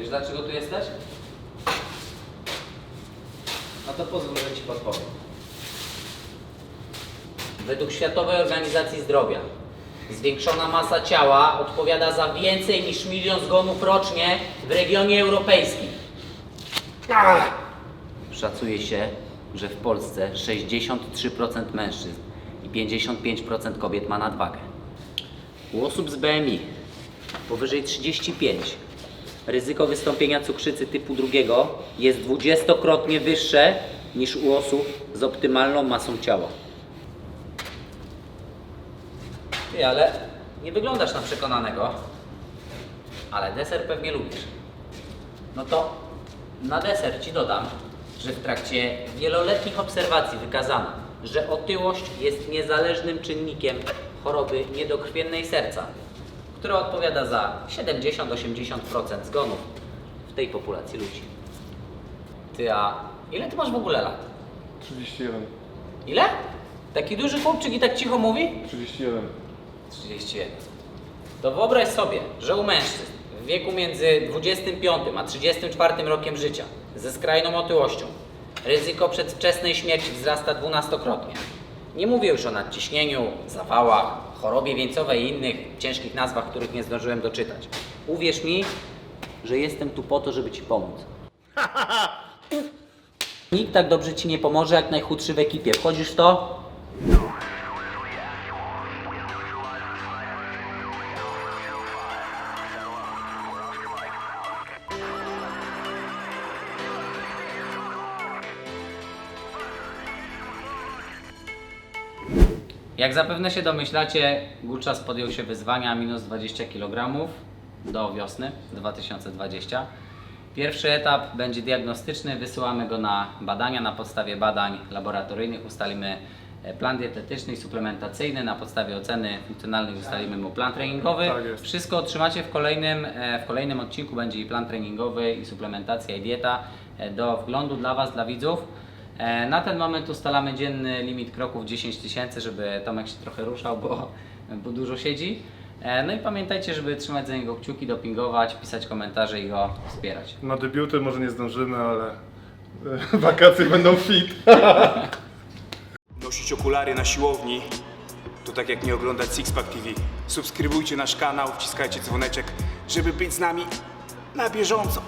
Wiesz dlaczego tu jesteś? No to pozwól, że Ci podpowiem. Według Światowej Organizacji Zdrowia zwiększona masa ciała odpowiada za więcej niż milion zgonów rocznie w regionie europejskim. Szacuje się, że w Polsce 63% mężczyzn i 55% kobiet ma nadwagę. U osób z BMI powyżej 35 ryzyko wystąpienia cukrzycy typu drugiego jest dwudziestokrotnie wyższe niż u osób z optymalną masą ciała. Ty, ale nie wyglądasz na przekonanego, ale deser pewnie lubisz. No to na deser Ci dodam, że w trakcie wieloletnich obserwacji wykazano, że otyłość jest niezależnym czynnikiem choroby niedokrwiennej serca, która odpowiada za 70-80% zgonów w tej populacji ludzi. Ty, a ile Ty masz w ogóle lat? 31. Ile? Taki duży chłopczyk i tak cicho mówi? 31. 31. To wyobraź sobie, że u mężczyzn w wieku między 25 a 34 rokiem życia ze skrajną otyłością ryzyko przedwczesnej śmierci wzrasta dwunastokrotnie. Nie mówię już o nadciśnieniu, zawałach, chorobie wieńcowej i innych ciężkich nazwach, których nie zdążyłem doczytać. Uwierz mi, że jestem tu po to, żeby Ci pomóc. Nikt tak dobrze Ci nie pomoże, jak najchudszy w ekipie. Wchodzisz w to? Jak zapewne się domyślacie, Górczas podjął się wyzwania minus 20 kg do wiosny 2020. Pierwszy etap będzie diagnostyczny, wysyłamy go na badania. Na podstawie badań laboratoryjnych ustalimy e, plan dietetyczny i suplementacyjny. Na podstawie oceny funkcjonalnej ustalimy mu plan treningowy. Tak. Wszystko otrzymacie w kolejnym, e, w kolejnym odcinku. Będzie i plan treningowy, i suplementacja, i dieta e, do wglądu dla Was, dla widzów. E, Na ten moment ustalamy dzienny limit kroków 10 tysięcy, żeby Tomek się trochę ruszał, bo, bo dużo siedzi. E, No i pamiętajcie, żeby trzymać za niego kciuki, dopingować, pisać komentarze i go wspierać. Na debiuty może nie zdążymy, ale e, wakacje będą fit. Nosić okulary na siłowni to tak jak nie oglądać Sixpack TV. Subskrybujcie nasz kanał, wciskajcie dzwoneczek, żeby być z nami na bieżąco.